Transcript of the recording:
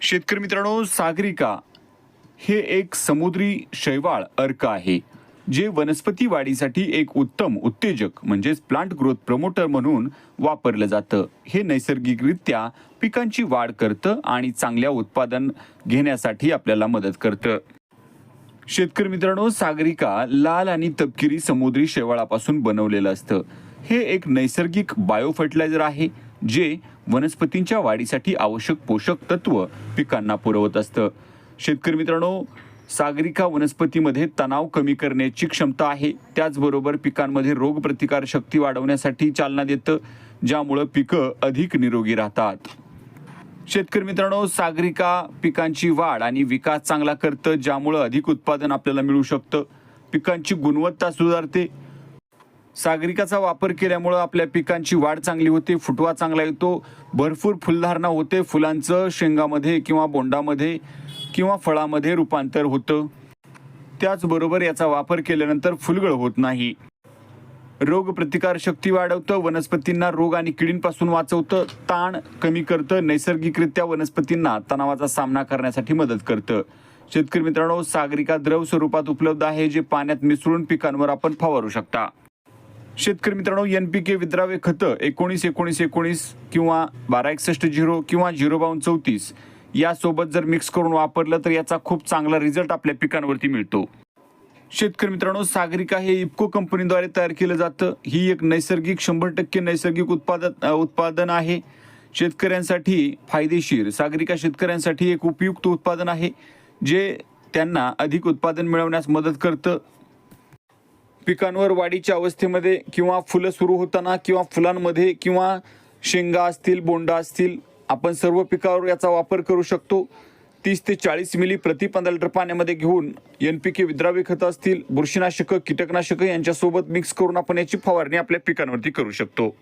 शेतकरी मित्रांनो सागरिका हे एक समुद्री शैवाळ अर्क आहे जे वनस्पती वाढीसाठी एक उत्तम उत्तेजक म्हणजेच प्लांट ग्रोथ प्रमोटर म्हणून वापरलं जातं. हे नैसर्गिकरित्या पिकांची वाढ करतं आणि चांगल्या उत्पादन घेण्यासाठी आपल्याला मदत करतं. शेतकरी मित्रांनो सागरिका लाल आणि तपकिरी समुद्री शेवाळापासून बनवलेलं असतं. हे एक नैसर्गिक बायोफर्टिलायझर आहे. जे वनस्पतींच्या वाढीसाठी आवश्यक पोषक तत्व पिकांना पुरवत असतं. शेतकरी मित्रांनो सागरिका वनस्पतीमध्ये तणाव कमी करण्याची क्षमता आहे. त्याचबरोबर पिकांमध्ये रोगप्रतिकार शक्ती वाढवण्यासाठी चालना देतं ज्यामुळं पिकं अधिक निरोगी राहतात. शेतकरी मित्रांनो सागरिका पिकांची वाढ आणि विकास चांगला करतं ज्यामुळं अधिक उत्पादन आपल्याला मिळू शकतं. पिकांची गुणवत्ता सुधारते सागरिकाचा वापर केल्यामुळं आपल्या पिकांची वाढ चांगली होते फुटवा चांगला येतो. भरपूर फुलधारणा होते. फुलांचं शेंगामध्ये किंवा बोंडामध्ये किंवा फळामध्ये रूपांतर होतं. त्याचबरोबर याचा वापर केल्यानंतर फुलगळ होत नाही. रोगप्रतिकारशक्ती शक्ती वाढवतं. वनस्पतींना रोग आणि किडींपासून वाचवतं. ताण कमी करतं. नैसर्गिकरित्या वनस्पतींना तणावाचा सामना करण्यासाठी मदत करतं. शेतकरी मित्रांनो सागरिका द्रव स्वरूपात उपलब्ध आहे जे पाण्यात मिसळून पिकांवर आपण फवारू शकता. शेतकरी मित्रांनो एन पी के विद्राव्य खतं एकोणीस एकोणीस एकोणीस किंवा बारा एकसष्ट झिरो किंवा झिरो बावन्न चौतीस यासोबत जर मिक्स करून वापरलं तर याचा खूप चांगला रिझल्ट आपल्या पिकांवरती मिळतो. शेतकरी मित्रांनो सागरिका हे इप्को कंपनीद्वारे तयार केलं जातं. ही एक नैसर्गिक शंभर टक्के नैसर्गिक उत्पादन उत्पादन आहे. शेतकऱ्यांसाठी फायदेशीर सागरिका शेतकऱ्यांसाठी एक उपयुक्त उत्पादन आहे जे त्यांना अधिक उत्पादन मिळवण्यास मदत करतं. पिकांवर वाढीच्या अवस्थेमध्ये किंवा फुलं सुरू होताना किंवा फुलांमध्ये किंवा शेंगा असतील बोंडा असतील आपण सर्व पिकावर याचा वापर करू शकतो. तीस ते चाळीस मिली प्रति पंधरा लिटर पाण्यामध्ये घेऊन एन पी के विद्राव्य खतं असतील बुरशीनाशकं कीटकनाशकं यांच्यासोबत मिक्स करून आपण याची फवारणी आपल्या पिकांवरती करू शकतो.